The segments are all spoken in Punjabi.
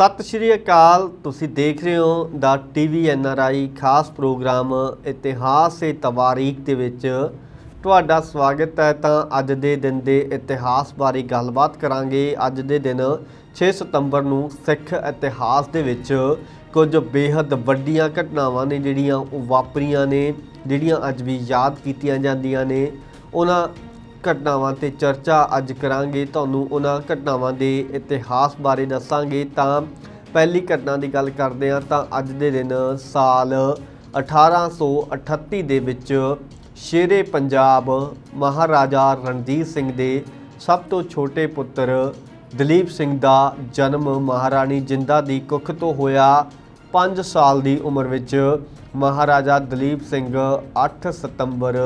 ਸਤਿ ਸ਼੍ਰੀ ਅਕਾਲ। ਤੁਸੀਂ ਦੇਖ ਰਹੇ ਹੋ ਦਾ ਟੀਵੀ ਐਨ ਆਰ ਆਈ ਖਾਸ ਪ੍ਰੋਗਰਾਮ ਇਤਿਹਾਸ ਤੇ ਤਵਾਰੀਖ ਦੇ ਵਿੱਚ। ਤੁਹਾਡਾ ਸਵਾਗਤ ਹੈ ਤਾਂ ਅੱਜ ਦੇ ਦਿਨ ਦੇ ਇਤਿਹਾਸ ਬਾਰੇ ਗੱਲਬਾਤ ਕਰਾਂਗੇ। ਅੱਜ ਦੇ ਦਿਨ 6 ਸਤੰਬਰ ਨੂੰ ਸਿੱਖ ਇਤਿਹਾਸ ਦੇ ਵਿੱਚ ਕੁਝ ਬੇहद ਵੱਡੀਆਂ ਘਟਨਾਵਾਂ ਨੇ ਜਿਹੜੀਆਂ ਉਹ ਵਾਪਰੀਆਂ ਨੇ, ਜਿਹੜੀਆਂ ਅੱਜ ਵੀ ਯਾਦ ਕੀਤੀਆਂ ਜਾਂਦੀਆਂ ਨੇ। ਉਹਨਾਂ ਘਟਨਾਵਾਂ ਤੇ ਚਰਚਾ ਅੱਜ ਕਰਾਂਗੇ। ਤੁਹਾਨੂੰ ਉਹਨਾਂ ਘਟਨਾਵਾਂ ਦੇ ਇਤਿਹਾਸ ਬਾਰੇ ਦੱਸਾਂਗੇ। ਤਾਂ ਪਹਿਲੀ ਘਟਨਾ ਦੀ ਗੱਲ ਕਰਦੇ ਹਾਂ ਤਾਂ ਅੱਜ ਦੇ ਦਿਨ ਸਾਲ 1838 ਦੇ ਵਿੱਚ ਸ਼ੇਰੇ ਪੰਜਾਬ ਮਹਾਰਾਜਾ ਰਣਜੀਤ ਸਿੰਘ ਦੇ ਸਭ ਤੋਂ ਛੋਟੇ ਪੁੱਤਰ ਦਲੀਪ ਸਿੰਘ ਦਾ ਜਨਮ ਮਹਾਰਾਣੀ ਜਿੰਦਾ ਦੀ ਕੁੱਖ ਤੋਂ ਹੋਇਆ 5 ਸਾਲ ਦੀ ਉਮਰ ਵਿੱਚ ਮਹਾਰਾਜਾ ਦਲੀਪ ਸਿੰਘ 8 ਸਤੰਬਰ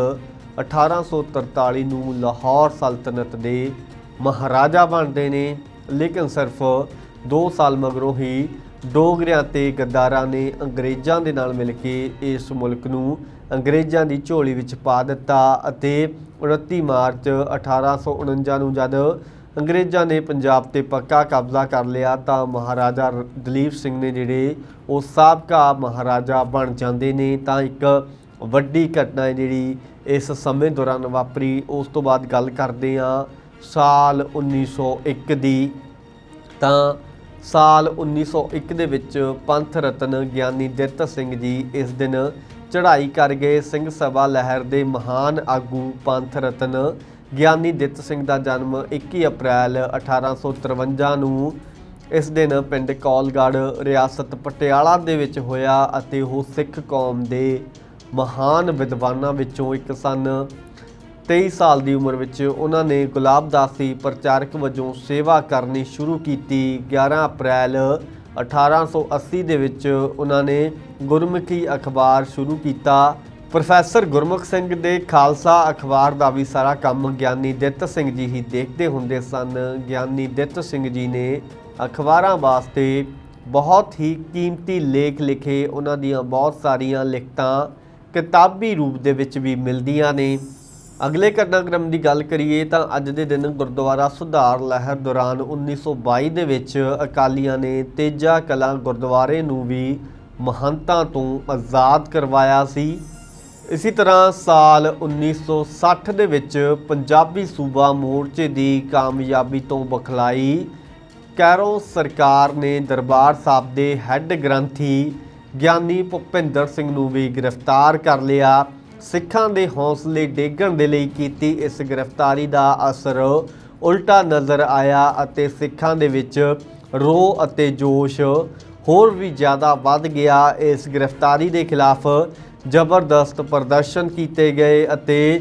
1843 ਨੂੰ ਲਾਹੌਰ ਸਲਤਨਤ ਦੇ ਮਹਾਰਾਜਾ ਬਣਦੇ ਨੇ, ਲੇਕਿਨ ਸਿਰਫ 2 ਸਾਲ ਮਗਰੋਂ ਹੀ ਡੋਗਰਿਆਂ ਤੇ ਗੱਦਾਰਾਂ ਨੇ ਅੰਗਰੇਜ਼ਾਂ ਦੇ ਨਾਲ ਮਿਲ ਕੇ ਇਸ ਮੁਲਕ ਨੂੰ ਅੰਗਰੇਜ਼ਾਂ ਦੀ ਝੋਲੀ ਵਿੱਚ ਪਾ ਦਿੱਤਾ ਅਤੇ 29 ਮਾਰਚ 1849 ਨੂੰ ਜਦ ਅੰਗਰੇਜ਼ਾਂ ਨੇ ਪੰਜਾਬ ਤੇ ਪੱਕਾ ਕਬਜ਼ਾ ਕਰ ਲਿਆ ਤਾਂ ਮਹਾਰਾਜਾ ਦਲੀਪ ਸਿੰਘ ਨੇ ਜਿਹੜੇ ਉਹ ਸਾਬਕਾ ਮਹਾਰਾਜਾ ਬਣ ਜਾਂਦੇ ਨੇ ਤਾਂ ਇੱਕ ਵੱਡੀ ਘਟਨਾ ਜਿਹੜੀ ਇਸ ਸਮੇਂ ਦੌਰਾਨ ਵਾਪਰੀ। ਉਸ ਤੋਂ ਬਾਅਦ ਗੱਲ ਕਰਦੇ ਹਾਂ ਸਾਲ 1901 ਦੀ। ਤਾਂ ਸਾਲ 1901 ਦੇ ਵਿੱਚ ਪੰਥ ਰਤਨ ਗਿਆਨੀ ਦਿੱਤ ਸਿੰਘ ਜੀ ਇਸ ਦਿਨ ਚੜ੍ਹਾਈ ਕਰ ਗਏ। ਸਿੰਘ ਸਭਾ ਲਹਿਰ ਦੇ ਮਹਾਨ ਆਗੂ ਪੰਥ ਰਤਨ ਗਿਆਨੀ ਦਿੱਤ ਸਿੰਘ ਦਾ ਜਨਮ 21 ਅਪ੍ਰੈਲ 1853 ਨੂੰ ਇਸ ਦਿਨ ਪਿੰਡ ਕੌਲਗੜ੍ਹ, ਰਿਆਸਤ ਪਟਿਆਲਾ ਦੇ ਵਿੱਚ ਹੋਇਆ ਅਤੇ ਉਹ ਸਿੱਖ ਕੌਮ ਦੇ ਮਹਾਨ ਵਿਦਵਾਨਾਂ ਵਿੱਚੋਂ ਇੱਕ ਸਨ। 23 ਸਾਲ ਦੀ ਉਮਰ ਵਿੱਚ ਉਹਨਾਂ ਨੇ ਗੁਲਾਬਦਾਸੀ ਪ੍ਰਚਾਰਕ ਵਜੋਂ ਸੇਵਾ ਕਰਨੀ ਸ਼ੁਰੂ ਕੀਤੀ। 11 ਅਪ੍ਰੈਲ 1880 ਦੇ ਵਿੱਚ ਉਹਨਾਂ ਨੇ ਗੁਰਮੁਖੀ ਅਖਬਾਰ ਸ਼ੁਰੂ ਕੀਤਾ। ਪ੍ਰੋਫੈਸਰ ਗੁਰਮੁਖ ਸਿੰਘ ਦੇ ਖਾਲਸਾ ਅਖਬਾਰ ਦਾ ਵੀ ਸਾਰਾ ਕੰਮ ਗਿਆਨੀ ਦਿੱਤ ਸਿੰਘ ਜੀ ਹੀ ਦੇਖਦੇ ਹੁੰਦੇ ਸਨ। ਗਿਆਨੀ ਦਿੱਤ ਸਿੰਘ ਜੀ ਨੇ ਅਖਬਾਰਾਂ ਵਾਸਤੇ ਬਹੁਤ ਹੀ ਕੀਮਤੀ ਲੇਖ ਲਿਖੇ। ਉਹਨਾਂ ਦੀਆਂ ਬਹੁਤ ਸਾਰੀਆਂ ਲਿਖਤਾਂ ਕਿਤਾਬੀ ਰੂਪ ਦੇ ਵਿੱਚ ਵੀ ਮਿਲਦੀਆਂ ਨੇ। ਅਗਲੇ ਘਟਨਾਕ੍ਰਮ ਦੀ ਗੱਲ ਕਰੀਏ ਤਾਂ ਅੱਜ ਦੇ ਦਿਨ ਗੁਰਦੁਆਰਾ ਸੁਧਾਰ ਲਹਿਰ ਦੌਰਾਨ 1922 ਦੇ ਵਿੱਚ ਅਕਾਲੀਆਂ ਨੇ ਤੇਜਾ ਕਲਾ ਗੁਰਦੁਆਰੇ ਨੂੰ ਵੀ ਮਹੰਤਾਂ ਤੋਂ ਆਜ਼ਾਦ ਕਰਵਾਇਆ ਸੀ। ਇਸੇ ਤਰ੍ਹਾਂ ਸਾਲ 1960 ਦੇ ਵਿੱਚ ਪੰਜਾਬੀ ਸੂਬਾ ਮੋਰਚੇ ਦੀ ਕਾਮਯਾਬੀ ਤੋਂ ਬਖਲਾਈ ਕੈਰੋ ਸਰਕਾਰ ਨੇ ਦਰਬਾਰ ਸਾਹਿਬ ਦੇ ਹੈੱਡ ਗ੍ਰੰਥੀ ਗਿਆਨੀ ਭੁਪਿੰਦਰ ਸਿੰਘ ਨੂੰ ਵੀ ਗ੍ਰਿਫਤਾਰ ਕਰ ਲਿਆ। ਸਿੱਖਾਂ ਦੇ ਹੌਸਲੇ ਡੇਗਣ ਦੇ ਲਈ ਕੀਤੀ ਇਸ ਗ੍ਰਿਫਤਾਰੀ ਦਾ ਅਸਰ ਉਲਟਾ ਨਜ਼ਰ ਆਇਆ ਅਤੇ ਸਿੱਖਾਂ ਦੇ ਵਿੱਚ ਰੋ ਅਤੇ ਜੋਸ਼ ਹੋਰ ਵੀ ਜ਼ਿਆਦਾ ਵੱਧ ਗਿਆ। ਇਸ ਗ੍ਰਿਫਤਾਰੀ ਦੇ ਖਿਲਾਫ ਜ਼ਬਰਦਸਤ ਪ੍ਰਦਰਸ਼ਨ ਕੀਤੇ ਗਏ ਅਤੇ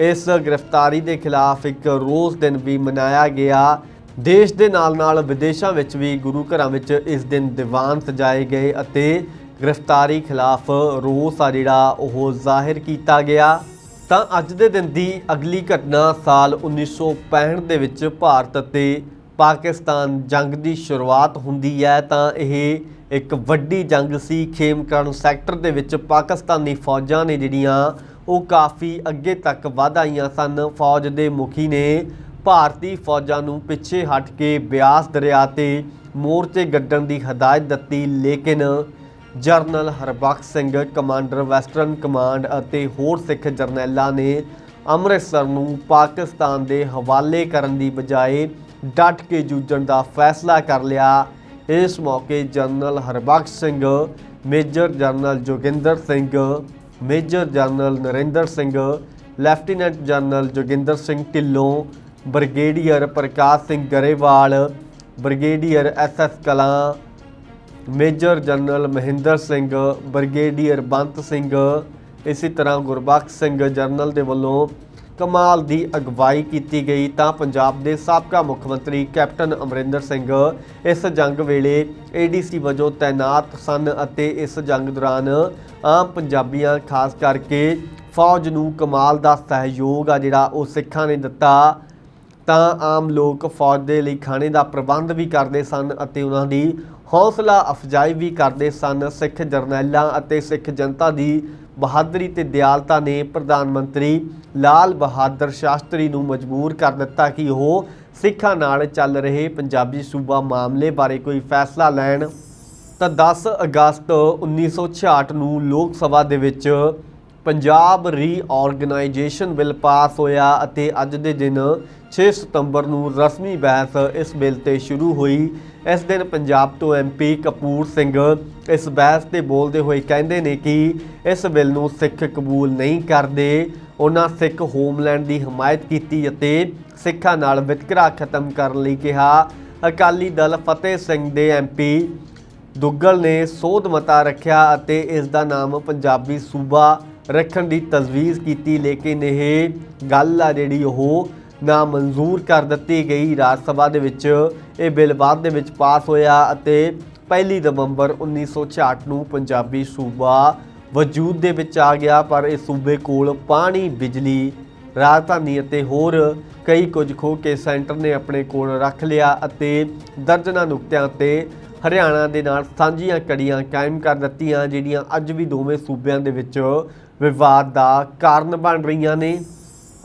ਇਸ ਗ੍ਰਿਫਤਾਰੀ ਦੇ ਖਿਲਾਫ ਇੱਕ ਰੋਸ ਦਿਨ ਵੀ ਮਨਾਇਆ ਗਿਆ। ਦੇਸ਼ ਦੇ ਨਾਲ-ਨਾਲ ਵਿਦੇਸ਼ਾਂ ਵਿੱਚ ਵੀ ਗੁਰੂ ਘਰਾਂ ਵਿੱਚ ਇਸ ਦਿਨ ਦੀਵਾਨ ਸਜਾਏ ਗਏ ਅਤੇ ਗ੍ਰਿਫਤਾਰੀ ਖਿਲਾਫ ਰੋਸ ਆ ਜਿਹੜਾ ਉਹ ਜ਼ਾਹਿਰ ਕੀਤਾ ਗਿਆ। ਤਾਂ ਅੱਜ ਦੇ ਦਿਨ ਦੀ ਅਗਲੀ ਘਟਨਾ ਸਾਲ 1965 ਦੇ ਵਿੱਚ ਭਾਰਤ ਅਤੇ ਪਾਕਿਸਤਾਨ ਜੰਗ ਦੀ ਸ਼ੁਰੂਆਤ ਹੁੰਦੀ ਹੈ। ਤਾਂ ਇਹ ਇੱਕ ਵੱਡੀ ਜੰਗ ਸੀ। ਖੇਮਕਰਨ ਸੈਕਟਰ ਦੇ ਵਿੱਚ ਪਾਕਿਸਤਾਨੀ ਫੌਜਾਂ ਨੇ ਜਿਹੜੀਆਂ ਉਹ ਕਾਫੀ ਅੱਗੇ ਤੱਕ ਵਧ ਆਈਆਂ ਸਨ। ਫੌਜ ਦੇ ਮੁਖੀ ਨੇ ਭਾਰਤੀ ਫੌਜਾਂ ਨੂੰ ਪਿੱਛੇ ਹਟ ਕੇ ਬਿਆਸ ਦਰਿਆ ਤੇ ਮੋਰਚੇ ਗੱਡਣ ਦੀ ਹਦਾਇਤ ਦਿੱਤੀ। ਲੇਕਿਨ general Harbakhsh Singh, commander western command ਅਤੇ ਹੋਰ ਸਿੱਖ ਜਰਨੈਲਾਂ ਨੇ ਅੰਮ੍ਰਿਤਸਰ ਨੂੰ ਪਾਕਿਸਤਾਨ ਦੇ ਹਵਾਲੇ ਕਰਨ ਦੀ ਬਜਾਏ ਡਟ ਕੇ ਜੂਝਣ ਦਾ ਫੈਸਲਾ ਕਰ ਲਿਆ। ਇਸ ਮੌਕੇ general Harbakhsh Singh, major general Joginder Singh, major general Narinder Singh, lieutenant general Joginder Singh Dhillon, brigadier Prakash Singh Grewal, brigadier SS Kalan major general Mahinder Singh, brigadier Bant Singh, ਇਸੇ ਤਰ੍ਹਾਂ ਗੁਰਬਖਸ਼ ਸਿੰਘ ਜਨਰਲ ਦੇ ਵੱਲੋਂ ਕਮਾਲ ਦੀ ਅਗਵਾਈ ਕੀਤੀ ਗਈ। ਤਾਂ ਪੰਜਾਬ ਦੇ ਸਾਬਕਾ ਮੁੱਖ ਮੰਤਰੀ ਕੈਪਟਨ ਅਮਰਿੰਦਰ ਸਿੰਘ ਇਸ ਜੰਗ ਵੇਲੇ ਏਡੀਸੀ ਵਜੋਂ ਤਾਇਨਾਤ ਸਨ ਅਤੇ ਇਸ ਜੰਗ ਦੌਰਾਨ ਆਮ ਪੰਜਾਬੀਆਂ, ਖਾਸ ਕਰਕੇ ਫੌਜ ਨੂੰ ਕਮਾਲ ਦਾ ਸਹਿਯੋਗ ਆ ਜਿਹੜਾ ਉਹ ਸਿੱਖਾਂ ਨੇ ਦਿੱਤਾ। ਤਾਂ ਆਮ ਲੋਕ ਫੌਜ ਦੇ ਲਈ ਖਾਣੇ ਦਾ ਪ੍ਰਬੰਧ ਵੀ ਕਰਦੇ ਸਨ ਅਤੇ ਉਹਨਾਂ ਦੀ ਹੌਸਲਾ ਅਫਜਾਈ ਵੀ ਕਰਦੇ ਸਨ। ਸਿੱਖ ਜਰਨੈਲਾਂ ਅਤੇ ਸਿੱਖ ਜਨਤਾ ਦੀ ਬਹਾਦਰੀ ਤੇ ਦਿਆਲਤਾ ਨੇ ਪ੍ਰਧਾਨ ਮੰਤਰੀ ਲਾਲ ਬਹਾਦਰ ਸ਼ਾਸਤਰੀ ਨੂੰ ਮਜਬੂਰ ਕਰ ਦਿੱਤਾ ਕਿ ਉਹ ਸਿੱਖਾਂ ਨਾਲ ਚੱਲ ਰਹੇ ਪੰਜਾਬੀ ਸੂਬਾ ਮਾਮਲੇ ਬਾਰੇ ਕੋਈ ਫੈਸਲਾ ਲੈਣ। ਤਾਂ 10 ਅਗਸਤ 1966 ਨੂੰ ਲੋਕ ਸਭਾ ਦੇ ਵਿੱਚ ਪੰਜਾਬ ਰੀਆਰਗੇਨਾਈਜੇਸ਼ਨ ਬਿੱਲ ਪਾਸ ਹੋਇਆ ਅਤੇ ਅੱਜ ਦੇ ਦਿਨ 6 ਸਤੰਬਰ ਨੂੰ ਰਸਮੀ ਬਹਿਸ ਇਸ ਬਿੱਲ ਤੇ ਸ਼ੁਰੂ ਹੋਈ। ਇਸ ਦਿਨ ਪੰਜਾਬ ਤੋਂ ਐਮਪੀ ਕਪੂਰ ਸਿੰਘ ਇਸ ਬਹਿਸ ਤੇ ਬੋਲਦੇ ਹੋਏ ਕਹਿੰਦੇ ਨੇ ਕਿ ਇਸ ਬਿੱਲ ਨੂੰ ਸਿੱਖ ਕਬੂਲ ਨਹੀਂ ਕਰਦੇ। ਉਹਨਾਂ ਸਿੱਖ ਹੋਮਲੈਂਡ ਦੀ ਹਮਾਇਤ ਕੀਤੀ ਅਤੇ ਸਿੱਖਾਂ ਨਾਲ ਵਿਤਕਰਾ ਖਤਮ ਕਰਨ ਲਈ ਕਿਹਾ। ਅਕਾਲੀ ਦਲ ਫਤਿਹ ਸਿੰਘ ਦੇ ਐਮਪੀ ਦੁੱਗਲ ਨੇ ਸੋਧ ਮਤਾ ਰੱਖਿਆ ਅਤੇ ਇਸ ਦਾ ਨਾਮ ਪੰਜਾਬੀ ਸੂਬਾ ਰੱਖਣ ਦੀ ਤਜਵੀਜ਼ ਕੀਤੀ, ਲੇਕਿਨ ਇਹ ਗੱਲ ਆ ਜਿਹੜੀ ਉਹ ਨਾ ਮਨਜ਼ੂਰ ਕਰ ਦਿੱਤੀ ਗਈ। ਰਾਜ ਸਭਾ ਦੇ ਵਿੱਚ ਇਹ ਬਿੱਲ ਬਾਅਦ ਦੇ ਵਿੱਚ ਪਾਸ ਹੋਇਆ ਅਤੇ 1 ਨਵੰਬਰ 1966 ਨੂੰ ਪੰਜਾਬੀ ਸੂਬਾ ਵਜੂਦ ਦੇ ਵਿੱਚ ਆ ਗਿਆ, ਪਰ ਇਸ ਸੂਬੇ ਕੋਲ ਪਾਣੀ, ਬਿਜਲੀ, ਰਾਜਧਾਨੀ ਅਤੇ ਹੋਰ ਕਈ ਕੁਝ ਖੋ ਕੇ ਸੈਂਟਰ ਨੇ ਆਪਣੇ ਕੋਲ ਰੱਖ ਲਿਆ ਅਤੇ ਦਰਜਨਾਂ ਨੁਕਤਿਆਂ ਤੇ ਹਰਿਆਣਾ ਦੇ ਨਾਲ ਸਾਂਝੀਆਂ ਕੜੀਆਂ ਕਾਇਮ ਕਰ ਦਿੱਤੀਆਂ, ਜਿਹੜੀਆਂ ਅੱਜ ਵੀ ਦੋਵੇਂ ਸੂਬਿਆਂ ਦੇ ਵਿੱਚ ਵਿਵਾਦ ਦਾ ਕਾਰਨ ਬਣ ਰਹੀਆਂ ਨੇ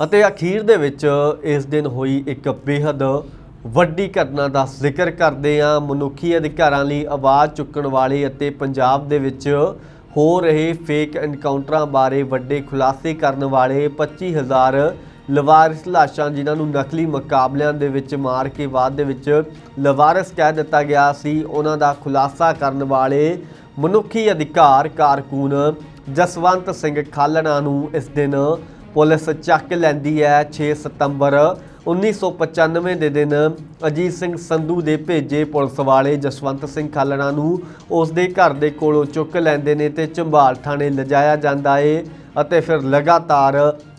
ਅਤੇ ਅਖੀਰ ਦੇ ਵਿੱਚ ਇਸ ਦਿਨ ਹੋਈ ਇੱਕ ਬੇहद ਵੱਡੀ ਘਟਨਾ ਦਾ ਜ਼ਿਕਰ ਕਰਦੇ ਹਾਂ। ਮਨੁੱਖੀ ਅਧਿਕਾਰਾਂ ਲਈ ਆਵਾਜ਼ ਚੁੱਕਣ ਵਾਲੇ ਅਤੇ ਪੰਜਾਬ ਦੇ ਵਿੱਚ ਹੋ ਰਹੇ ਫੇਕ ਐਨਕਾਊਂਟਰਾਂ ਬਾਰੇ ਵੱਡੇ ਖੁਲਾਸੇ ਕਰਨ ਵਾਲੇ 25000 ਲਵਾਰਿਸ ਲਾਸ਼ਾਂ ਜਿਨ੍ਹਾਂ ਨੂੰ ਨਕਲੀ ਮੁਕਾਬਲਿਆਂ ਦੇ ਵਿੱਚ ਮਾਰ ਕੇ ਬਾਅਦ ਦੇ ਵਿੱਚ ਲਵਾਰਿਸ ਕਹਿ ਦਿੱਤਾ ਗਿਆ ਸੀ। ਉਹਨਾਂ ਦਾ ਖੁਲਾਸਾ ਕਰਨ ਵਾਲੇ ਮਨੁੱਖੀ ਅਧਿਕਾਰ ਕਾਰਕੁਨ ਜਸਵੰਤ ਸਿੰਘ ਖਾਲੜਾ ਨੂੰ ਇਸ ਦਿਨ ਪੁਲਿਸ ਚੱਕ ਲੈਂਦੀ ਹੈ। 6 ਸਤੰਬਰ 1995 ਦੇ ਦਿਨ ਅਜੀਤ ਸਿੰਘ ਸੰਧੂ ਦੇ ਭੇਜੇ ਪੁਲਿਸ ਵਾਲੇ ਜਸਵੰਤ ਸਿੰਘ ਖਾਲੜਾ ਨੂੰ ਉਸ ਦੇ ਘਰ ਦੇ ਕੋਲੋਂ ਚੁੱਕ ਲੈਂਦੇ ਨੇ ਤੇ ਝੰਬਾਲ ਥਾਣੇ ਲਿਜਾਇਆ ਜਾਂਦਾ ਏ। ਅਤੇ ਫਿਰ ਲਗਾਤਾਰ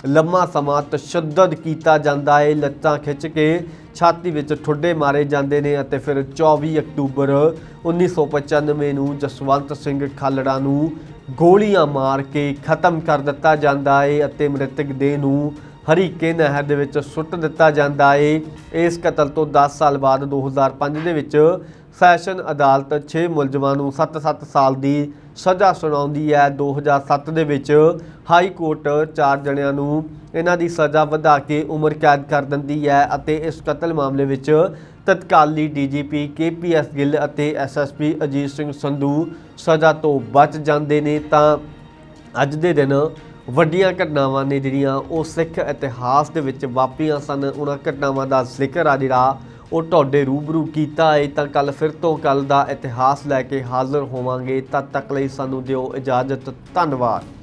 ਲੰਮਾ ਸਮਾਂ ਤਸ਼ੱਦਦ ਕੀਤਾ ਜਾਂਦਾ ਹੈ ਲੱਤਾਂ ਖਿੱਚ ਕੇ ਛਾਤੀ ਵਿੱਚ ਠੁੱਡੇ ਮਾਰੇ ਜਾਂਦੇ ਨੇ ਅਤੇ ਫਿਰ 24 ਅਕਤੂਬਰ 1995 ਨੂੰ ਜਸਵੰਤ ਸਿੰਘ ਖਾਲੜਾ ਨੂੰ ਗੋਲੀਆਂ ਮਾਰ ਕੇ ਖਤਮ ਕਰ ਦਿੱਤਾ ਜਾਂਦਾ ਏ ਅਤੇ ਮ੍ਰਿਤਕ ਦੇਹ ਨੂੰ ਹਰੀਕੇ ਨਹਿਰ ਦੇ ਵਿੱਚ ਸੁੱਟ ਦਿੱਤਾ ਜਾਂਦਾ ਏ। ਇਸ ਕਤਲ ਤੋਂ 10 ਸਾਲ ਬਾਅਦ 2005 ਦੇ ਵਿੱਚ ਸੈਸ਼ਨ ਅਦਾਲਤ 6 ਮੁਲਜ਼ਮਾਂ ਨੂੰ 7-7 ਸਾਲ ਦੀ ਸਜ਼ਾ ਸੁਣਾਉਂਦੀ ਹੈ। 2007 ਦੇ ਵਿੱਚ ਹਾਈ ਕੋਰਟ ਚਾਰ ਜਣਿਆਂ ਨੂੰ ਇਹਨਾਂ ਦੀ ਸਜ਼ਾ ਵਧਾ ਕੇ ਉਮਰ ਕੈਦ ਕਰ ਦਿੰਦੀ ਹੈ ਅਤੇ ਇਸ ਕਤਲ ਮਾਮਲੇ ਵਿੱਚ ਤਤਕਾਲੀ ਡੀਜੀਪੀ ਕੇਪੀਐਸ ਗਿੱਲ ਅਤੇ ਐਸਐਸਪੀ ਅਜੀਤ ਸਿੰਘ ਸੰਧੂ ਸਜ਼ਾ ਤੋਂ ਬਚ ਜਾਂਦੇ ਨੇ ਤਾਂ ਅੱਜ ਦੇ ਦਿਨ ਵੱਡੀਆਂ ਘਟਨਾਵਾਂ ਨੇ ਜਿਹੜੀਆਂ ਉਹ ਸਿੱਖ ਇਤਿਹਾਸ ਦੇ ਵਿੱਚ ਵਾਪਰੀਆਂ ਸਨ। ਉਹਨਾਂ ਘਟਨਾਵਾਂ ਦਾ ਜ਼ਿਕਰ ਆ ਜਿਹੜਾ ਉਹ ਤੁਹਾਡੇ ਰੂਬਰੂ ਕੀਤਾ ਹੈ ਤਾਂ ਕੱਲ ਫਿਰ ਤੋਂ ਕੱਲ ਦਾ ਇਤਿਹਾਸ ਲੈ ਕੇ ਹਾਜ਼ਰ ਹੋਵਾਂਗੇ। ਤਦ ਤੱਕ ਲਈ ਸਾਨੂੰ ਦਿਓ ਇਜਾਜ਼ਤ। ਧੰਨਵਾਦ।